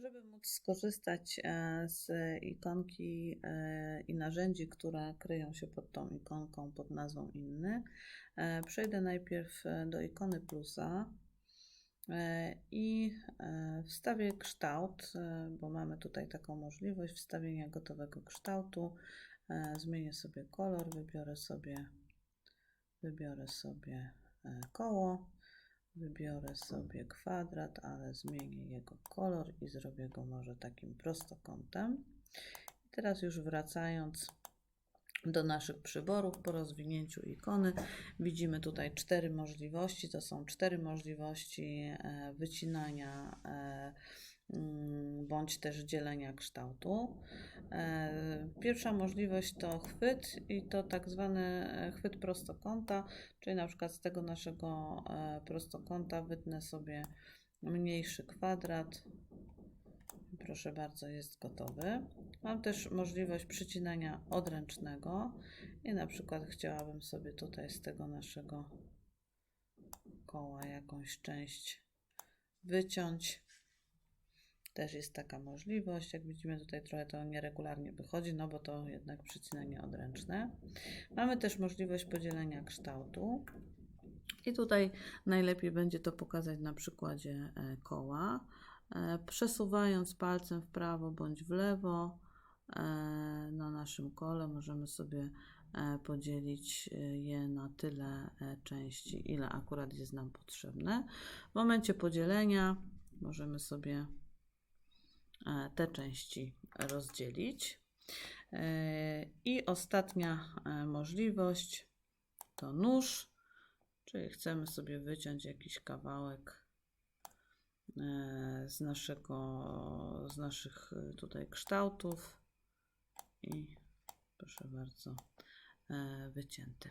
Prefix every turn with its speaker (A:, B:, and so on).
A: Żeby móc skorzystać e, z ikonki e, i narzędzi, które kryją się pod tą ikonką pod nazwą inny, e, przejdę najpierw do ikony plusa i wstawię kształt, bo mamy tutaj taką możliwość wstawienia gotowego kształtu. Zmienię sobie kolor, wybiorę sobie, wybiorę sobie koło. Wybiorę sobie kwadrat, ale zmienię jego kolor i zrobię go może takim prostokątem. I teraz już wracając do naszych przyborów po rozwinięciu ikony, widzimy tutaj cztery możliwości. To są cztery możliwości e, wycinania e, mm, bądź też dzielenia kształtu. E, Pierwsza możliwość to chwyt i to tak zwany e, chwyt prostokąta, czyli na przykład z tego naszego e, prostokąta wytnę sobie mniejszy kwadrat. Proszę bardzo, jest gotowy. Mam też możliwość przycinania odręcznego i na przykład chciałabym sobie tutaj z tego naszego koła jakąś część wyciąć. Też jest taka możliwość. Jak widzimy, tutaj trochę to nieregularnie wychodzi, no bo to jednak przycinanie odręczne. Mamy też możliwość podzielenia kształtu. I tutaj najlepiej będzie to pokazać na przykładzie e, koła. E, Przesuwając palcem w prawo bądź w lewo e, na naszym kole, możemy sobie podzielić je na tyle części, ile akurat jest nam potrzebne. W momencie podzielenia możemy sobie te części rozdzielić. E, I ostatnia e, możliwość to nóż, czyli chcemy sobie wyciąć jakiś kawałek e, z naszego, z naszych tutaj kształtów i proszę bardzo, wycięty.